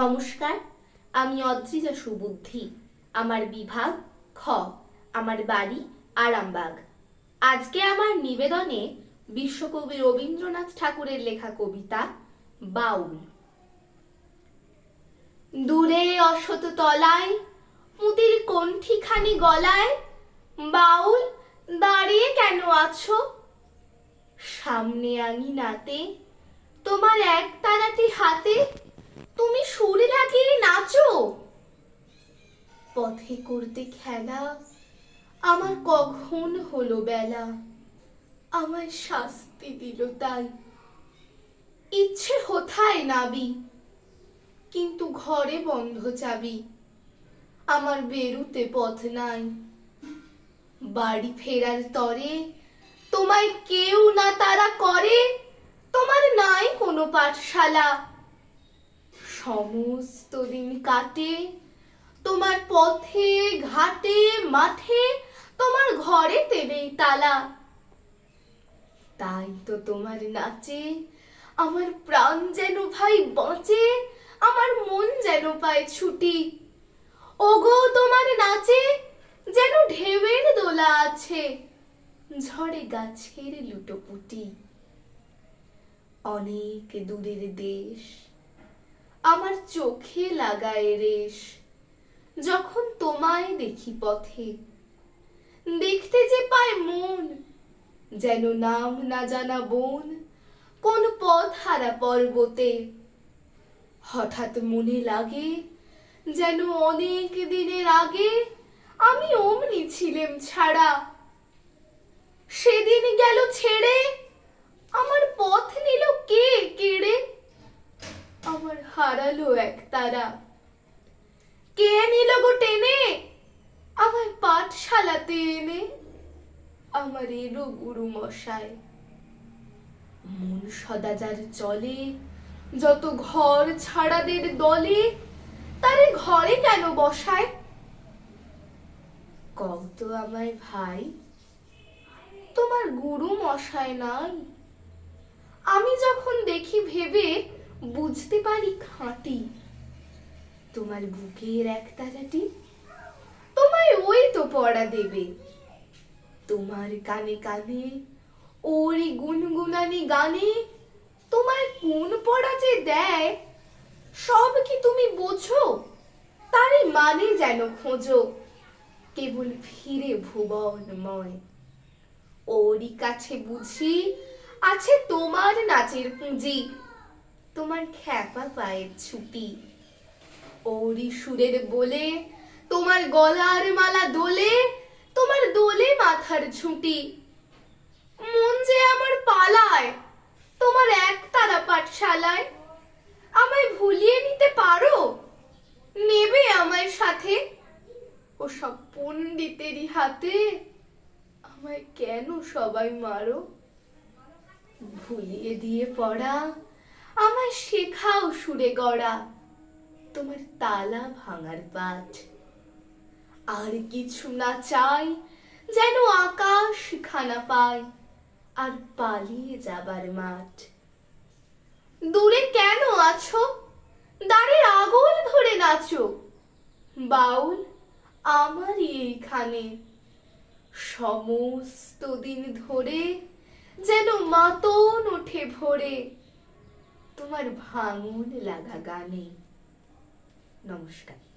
নমস্কার, আমি অদ্রিজা সুবুদ্ধি। আমার বিভাগ খ, আমার বাড়ি আরামবাগ। আজকে আমার নিবেদনে বিশ্বকবি রবীন্দ্রনাথ ঠাকুরের লেখা কবিতা, বাউল। দূরে অশত তলায় মুদির কণ্ঠিখানি গলায়, বাউল দাঁড়িয়ে কেন আছো? সামনে আঙিনাতে, তোমার এক তারাটি হাতে তুমি সুরে লাগিয়ে নাচো। পথে করতে খেলা, আমার কখন হলো বেলা? আমার শাস্তি দিল তাই। ইচ্ছে হোথায় নাবি? কিন্তু ঘরে বন্ধ চাবি। আমার বেরুতে পথ নাই। বাড়ি ফেরার তরে তোমায় কেউ না তারা করে। তোমার নাই কোনো পাঠশালা। সমস্ত দিন কাটে, তোমার পথে, ঘাটে, মাঠে, তোমার ঘরে তেবেই তালা। তাই তো তোমার নাচে, আমার প্রাণ যেন ভাই বাঁচে, আমার মন যেন পায় ছুটি। ওগো তোমার নাচে, যেন ঢেউয়ের দোলা আছে, ঝড়ে গাছের লুটোপুটি। অনেক দূরের দেশ আমার চোখে লাগায় রেশ। যখন তোমায় দেখি পথে, দেখতে যে পায় মন, যেন নাম না জানা বন, কোন পথ হারা পর্বতে। হঠাৎ মনে লাগে যেন অনেক দিনের আগে আমি অমনি ছিলেম ছাড়া। সেদিন গেল ছেড়ে আমার পথ নিল কে কেড়ে আমার হারালো এক তারা। কে নিল গো টেনে? আমার পাঠশালাতে এনে? আমার এলো গুরু মশাই মন সদাচার চলে, যত ঘর ছাড়াদের দলে, তারে ঘরে কেন বসায়? কও তো আমায় ভাই, তোমার গুরু মশায় নাই। আমি যখন দেখি ভেবে বুঝতে পারি খাঁটি। তোমার বুকের এক তারাটি তোমায় ওই তো পড়া দেবে। তোমার কানে কানে, ওরই গুনগুনানি গানে তোমার কোন পড়া যে দেয়, সব কি তুমি বোঝো? তারই মানে যেন খোঁজো। কেবল ফিরে ভুবনময়। ওরই কাছে বুঝি আছে তোমার নাচের পুঁজি। তোমার খ্যাপা পায়ের ছুটি। ওরই সুরের বলে, তোমার গলার মালা দোলে, তোমার দোলে মাথার ঝুঁটি। মন যে আমার পালায়, তোমার এক তারা পাঠশালায়। আমায় ভুলিয়ে নিতে পারো? নেবে আমায় সাথে? ও সব পণ্ডিতেরই হাতে, আমায় কেন সবাই মারো? ভুলিয়ে দিয়ে পড়া, আমায় শেখাও সুরে গড়া। তোমার তালা ভাঙার পাঠ আর কিছু না চাই যেন আকাশ খানা পায় আর পালিয়ে যাবার মাঠ। দূরে কেন আছো? দাঁড়ের আগুন ধরে নাচো। বাউল আমারই এইখানে। সমস্ত দিন ধরে যেন মাতন ওঠে ভরে। তোমার ভাঙন লাগা গানে। নমস্কার।